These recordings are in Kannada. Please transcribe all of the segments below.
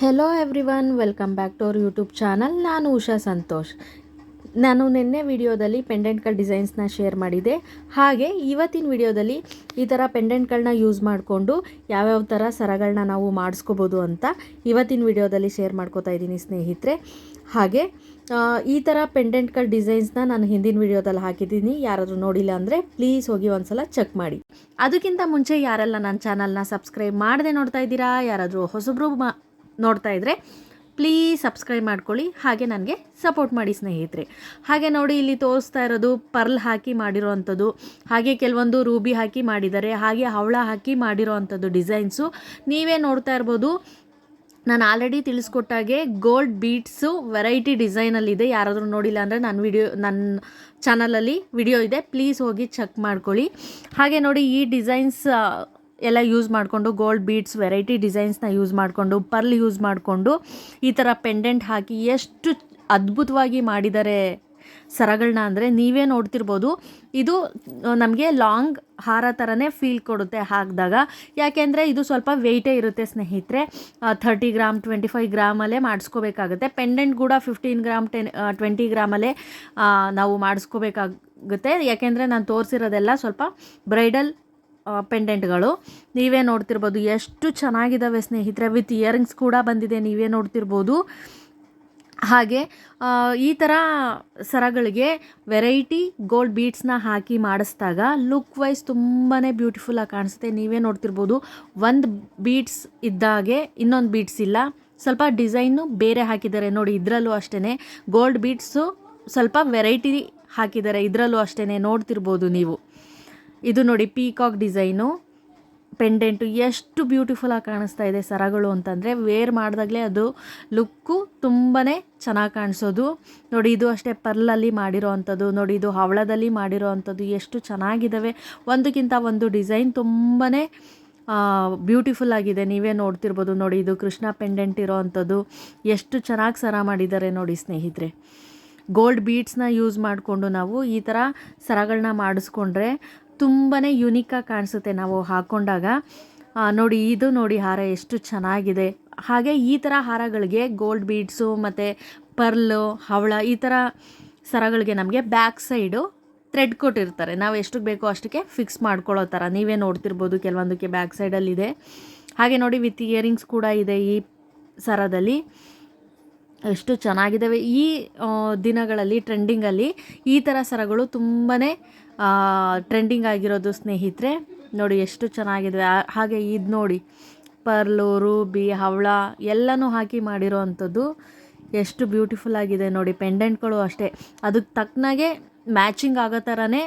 Hello everyone welcome back to our YouTube channel ನಾನು ಉಷಾ ಸಂತೋಷ್. ನಾನು ನಿನ್ನೆ ವಿಡಿಯೋದಲ್ಲಿ ಪೆಂಡೆಂಟ್ಗಳ ಡಿಸೈನ್ಸ್ನ ಶೇರ್ ಮಾಡಿದೆ ಹಾಗೆ ಇವತ್ತಿನ ವಿಡಿಯೋದಲ್ಲಿ ಈ ಥರ ಪೆಂಡೆಂಟ್ಗಳನ್ನ ಯೂಸ್ ಮಾಡಿಕೊಂಡು ಯಾವ್ಯಾವ ಥರ ಸರಗಳನ್ನ ನಾವು ಮಾಡಿಸ್ಕೋಬೋದು ಅಂತ ಇವತ್ತಿನ ವಿಡಿಯೋದಲ್ಲಿ ಶೇರ್ ಮಾಡ್ಕೋತಾ ಇದ್ದೀನಿ ಸ್ನೇಹಿತರೆ. ಹಾಗೆ ಈ ಥರ ಪೆಂಡೆಂಟ್ಗಳ ಡಿಸೈನ್ಸ್ನ ನಾನು ಹಿಂದಿನ ವಿಡಿಯೋದಲ್ಲಿ ಹಾಕಿದ್ದೀನಿ. ಯಾರಾದರೂ ನೋಡಿಲ್ಲ ಅಂದರೆ ಪ್ಲೀಸ್ ಹೋಗಿ ಒಂದ್ಸಲ ಚೆಕ್ ಮಾಡಿ. ಅದಕ್ಕಿಂತ ಮುಂಚೆ ಯಾರೆಲ್ಲ ನನ್ನ ಚಾನಲ್ನ ಸಬ್ಸ್ಕ್ರೈಬ್ ಮಾಡದೆ ನೋಡ್ತಾ ಇದ್ದೀರಾ, ಯಾರಾದರೂ ಹೊಸಬ್ರು ಮಾ ನೋಡ್ತಾ ಇದ್ದರೆ ಪ್ಲೀಸ್ ಸಬ್ಸ್ಕ್ರೈಬ್ ಮಾಡ್ಕೊಳ್ಳಿ, ಹಾಗೆ ನನಗೆ ಸಪೋರ್ಟ್ ಮಾಡಿ ಸ್ನೇಹಿತರೆ. ಹಾಗೆ ನೋಡಿ, ಇಲ್ಲಿ ತೋರಿಸ್ತಾ ಇರೋದು ಪರ್ಲ್ ಹಾಕಿ ಮಾಡಿರೋ ಅಂಥದ್ದು ಹಾಗೆ ಕೆಲವೊಂದು ರೂಬಿ ಹಾಕಿ ಮಾಡಿದ್ದಾರೆ, ಹಾಗೆ ಹವಳ ಹಾಕಿ ಮಾಡಿರೋ ಅಂಥದ್ದು ಡಿಸೈನ್ಸು ನೀವೇ ನೋಡ್ತಾ ಇರ್ಬೋದು, ನಾನು ಆಲ್ರೆಡಿ ತಿಳಿಸ್ಕೊಟ್ಟಾಗೆ ಗೋಲ್ಡ್ ಬೀಟ್ಸು ವೆರೈಟಿ ಡಿಸೈನಲ್ಲಿದೆ ಯಾರಾದರೂ ನೋಡಿಲ್ಲ ಅಂದರೆ ನನ್ನ ವಿಡಿಯೋ ನನ್ನ ಚಾನಲಲ್ಲಿ ವಿಡಿಯೋ ಇದೆ. ಪ್ಲೀಸ್ ಹೋಗಿ ಚೆಕ್ ಮಾಡ್ಕೊಳ್ಳಿ. ಹಾಗೆ ನೋಡಿ, ಈ ಡಿಸೈನ್ಸ್ ಎಲ್ಲ ಯೂಸ್ ಮಾಡಿಕೊಂಡು ಗೋಲ್ಡ್ ಬೀಡ್ಸ್ ವೆರೈಟಿ ಡಿಸೈನ್ಸ್ನ ಯೂಸ್ ಮಾಡಿಕೊಂಡು ಪರ್ಲ್ ಯೂಸ್ ಮಾಡಿಕೊಂಡು ಈ ಥರ ಪೆಂಡೆಂಟ್ ಹಾಕಿ ಎಷ್ಟು ಅದ್ಭುತವಾಗಿ ಮಾಡಿದ್ದಾರೆ ಸರಗಳನ್ನ ಅಂದರೆ ನೀವೇ ನೋಡ್ತಿರ್ಬೋದು. ಇದು ನಮಗೆ ಲಾಂಗ್ ಹಾರ ಥರನೇ ಫೀಲ್ ಕೊಡುತ್ತೆ ಹಾಕಿದಾಗ. ಯಾಕೆಂದರೆ ಇದು ಸ್ವಲ್ಪ ವೆಯ್ಟೇ ಇರುತ್ತೆ ಸ್ನೇಹಿತರೆ. ಥರ್ಟಿ ಗ್ರಾಮ್ ಟ್ವೆಂಟಿ ಫೈವ್ ಗ್ರಾಮಲ್ಲೇ ಮಾಡಿಸ್ಕೋಬೇಕಾಗುತ್ತೆ. ಪೆಂಡೆಂಟ್ ಕೂಡ ಫಿಫ್ಟೀನ್ ಗ್ರಾಮ್ ಟೆನ್ ಟ್ವೆಂಟಿ ಗ್ರಾಮಲ್ಲೇ ನಾವು ಮಾಡಿಸ್ಕೋಬೇಕಾಗುತ್ತೆ. ಯಾಕೆಂದರೆ ನಾನು ತೋರಿಸಿರೋದೆಲ್ಲ ಸ್ವಲ್ಪ ಬ್ರೈಡಲ್ ಪೆಂಡೆಂಟ್ಗಳು ನೀವೇ ನೋಡ್ತಿರ್ಬೋದು, ಎಷ್ಟು ಚೆನ್ನಾಗಿದ್ದಾವೆ ಸ್ನೇಹಿತರೆ. ವಿತ್ ಇಯರಿಂಗ್ಸ್ ಕೂಡ ಬಂದಿದೆ, ನೀವೇ ನೋಡ್ತಿರ್ಬೋದು. ಹಾಗೆ ಈ ಥರ ಸರಗಳಿಗೆ ವೆರೈಟಿ ಗೋಲ್ಡ್ ಬೀಡ್ಸ್ನ ಹಾಕಿ ಮಾಡಿಸಿದಾಗ ಲುಕ್ ವೈಸ್ ತುಂಬಾ ಬ್ಯೂಟಿಫುಲ್ಲಾಗಿ ಕಾಣಿಸುತ್ತೆ. ನೀವೇ ನೋಡ್ತಿರ್ಬೋದು, ಒಂದು ಬೀಡ್ಸ್ ಇದ್ದಾಗೆ ಇನ್ನೊಂದು ಬೀಡ್ಸ್ ಇಲ್ಲ. ಸ್ವಲ್ಪ ಡಿಸೈನು ಬೇರೆ ಹಾಕಿದ್ದಾರೆ. ನೋಡಿ, ಇದರಲ್ಲೂ ಅಷ್ಟೇ ಗೋಲ್ಡ್ ಬೀಡ್ಸು ಸ್ವಲ್ಪ ವೆರೈಟಿ ಹಾಕಿದ್ದಾರೆ. ಇದರಲ್ಲೂ ಅಷ್ಟೇ ನೋಡ್ತಿರ್ಬೋದು ನೀವು. ಇದು ನೋಡಿ ಪೀಕಾಕ್ ಡಿಸೈನು ಪೆಂಡೆಂಟು ಎಷ್ಟು ಬ್ಯೂಟಿಫುಲ್ಲಾಗಿ ಕಾಣಿಸ್ತಾ ಇದೆ ಸರಗಳು ಅಂತಂದರೆ ವೇರ್ ಮಾಡಿದಾಗಲೇ ಅದು ಲುಕ್ಕು ತುಂಬಾ ಚೆನ್ನಾಗಿ ಕಾಣಿಸೋದು. ನೋಡಿ ಇದು ಅಷ್ಟೇ ಪರ್ಲಲ್ಲಿ ಮಾಡಿರೋ ಅಂಥದ್ದು ನೋಡಿ ಇದು ಹವಳದಲ್ಲಿ ಮಾಡಿರೋ ಅಂಥದ್ದು ಎಷ್ಟು ಚೆನ್ನಾಗಿದ್ದಾವೆ ಒಂದಕ್ಕಿಂತ ಒಂದು ಡಿಸೈನ್ ತುಂಬಾ ಬ್ಯೂಟಿಫುಲ್ ಆಗಿದೆ. ನೀವೇ ನೋಡ್ತಿರ್ಬೋದು ನೋಡಿ ಇದು ಕೃಷ್ಣ ಪೆಂಡೆಂಟ್ ಇರೋ ಅಂಥದ್ದು ಎಷ್ಟು ಚೆನ್ನಾಗಿ ಸರ ಮಾಡಿದ್ದಾರೆ ನೋಡಿ ಸ್ನೇಹಿತರೆ. ಗೋಲ್ಡ್ ಬೀಡ್ಸ್ನ ಯೂಸ್ ಮಾಡಿಕೊಂಡು ನಾವು ಈ ಥರ ಸರಗಳನ್ನ ಮಾಡಿಸ್ಕೊಂಡ್ರೆ ತುಂಬಾ ಯುನಿಕಾಗಿ ಕಾಣಿಸುತ್ತೆ ನಾವು ಹಾಕ್ಕೊಂಡಾಗ ನೋಡಿ, ಇದು ನೋಡಿ ಹಾರ ಎಷ್ಟು ಚೆನ್ನಾಗಿದೆ. ಹಾಗೆ ಈ ಥರ ಹಾರಗಳಿಗೆ ಗೋಲ್ಡ್ ಬೀಡ್ಸು ಮತ್ತು ಪರ್ಲು ಹವಳ ಈ ಥರ ಸರಗಳಿಗೆ ನಮಗೆ ಬ್ಯಾಕ್ ಸೈಡು ಥ್ರೆಡ್ ಕೊಟ್ಟಿರ್ತಾರೆ ನಾವು ಎಷ್ಟಕ್ಕೆ ಬೇಕೋ ಅಷ್ಟಕ್ಕೆ ಫಿಕ್ಸ್ ಮಾಡ್ಕೊಳ್ಳೋ ಥರ ನೀವೇ ನೋಡ್ತಿರ್ಬೋದು ಕೆಲವೊಂದಕ್ಕೆ ಬ್ಯಾಕ್ ಸೈಡಲ್ಲಿದೆ ಹಾಗೆ ನೋಡಿ, ವಿತ್ ಇಯರಿಂಗ್ಸ್ ಕೂಡ ಇದೆ ಈ ಸರದಲ್ಲಿ. ಎಷ್ಟು ಚೆನ್ನಾಗಿದ್ದಾವೆ. ಈ ದಿನಗಳಲ್ಲಿ, ಟ್ರೆಂಡಿಂಗಲ್ಲಿ ಈ ಥರ ಸರಗಳು ತುಂಬಾ ಟ್ರೆಂಡಿಂಗ್ ಆಗಿರೋದು ಸ್ನೇಹಿತರೆ. ನೋಡಿ ಎಷ್ಟು ಚೆನ್ನಾಗಿದ್ದಾವೆ. ಹಾಗೆ ಇದು ನೋಡಿ. ಪರ್ಲು, ರೂಬಿ, ಹವಳ ಎಲ್ಲನೂ ಹಾಕಿ ಮಾಡಿರೋ ಅಂಥದ್ದು ಎಷ್ಟು ಬ್ಯೂಟಿಫುಲ್ ಆಗಿದೆ ನೋಡಿ. ಪೆಂಡೆಂಟ್ಗಳು ಅಷ್ಟೇ. ಅದಕ್ಕೆ ತಕ್ಕನಾಗೆ ಮ್ಯಾಚಿಂಗ್ ಆಗೋ ಥರನೇ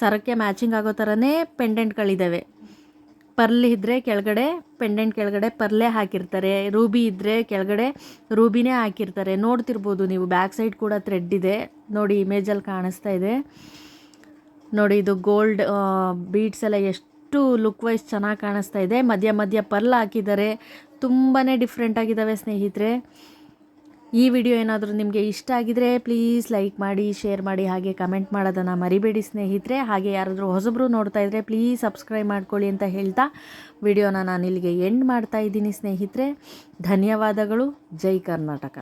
ಸರಕ್ಕೆ ಮ್ಯಾಚಿಂಗ್ ಆಗೋ ಥರನೇ ಪೆಂಡೆಂಟ್ಗಳಿದ್ದಾವೆ. ಪರ್ಲ್ ಇದ್ದರೆ ಕೆಳಗಡೆ ಪೆಂಡೆಂಟ್ ಕೆಳಗಡೆ ಪರ್ಲೆ ಹಾಕಿರ್ತಾರೆ, ರೂಬಿ ಇದ್ದರೆ ಕೆಳಗಡೆ ರೂಬಿನೇ ಹಾಕಿರ್ತಾರೆ. ನೋಡ್ತಿರ್ಬೋದು ನೀವು, ಬ್ಯಾಕ್ ಸೈಡ್ ಕೂಡ ಥ್ರೆಡ್ ಇದೆ. ನೋಡಿ ಇಮೇಜಲ್ಲಿ ಕಾಣಿಸ್ತಾ ಇದೆ. ನೋಡಿ, ಇದು ಗೋಲ್ಡ್ ಬೀಡ್ಸ್ ಎಲ್ಲ ಎಷ್ಟು ಲುಕ್ ವೈಸ್ ಚೆನ್ನಾಗಿ ಕಾಣಿಸ್ತಾ ಇದೆ. ಮಧ್ಯ ಮಧ್ಯ ಪರ್ಲ್ ಹಾಕಿದ್ದಾರೆ. ತುಂಬಾ ಡಿಫ್ರೆಂಟ್ ಆಗಿದ್ದಾವೆ ಸ್ನೇಹಿತರೆ. ಈ ವಿಡಿಯೋ ಏನಾದರೂ ನಿಮಗೆ ಇಷ್ಟ ಆಗಿದರೆ ಪ್ಲೀಸ್ ಲೈಕ್ ಮಾಡಿ ಶೇರ್ ಮಾಡಿ, ಹಾಗೆ ಕಮೆಂಟ್ ಮಾಡೋದನ್ನು ಮರಿಬೇಡಿ ಸ್ನೇಹಿತರೆ. ಹಾಗೆ ಯಾರಾದರೂ ಹೊಸಬ್ರು ನೋಡ್ತಾ ಇದ್ದರೆ ಪ್ಲೀಸ್ ಸಬ್ಸ್ಕ್ರೈಬ್ ಮಾಡ್ಕೊಳ್ಳಿ ಅಂತ ಹೇಳ್ತಾ ವಿಡಿಯೋನ ನಾನು ಇಲ್ಲಿಗೆ ಎಂಡ್ ಮಾಡ್ತಾ ಇದ್ದೀನಿ ಸ್ನೇಹಿತರೆ. ಧನ್ಯವಾದಗಳು. ಜೈ ಕರ್ನಾಟಕ.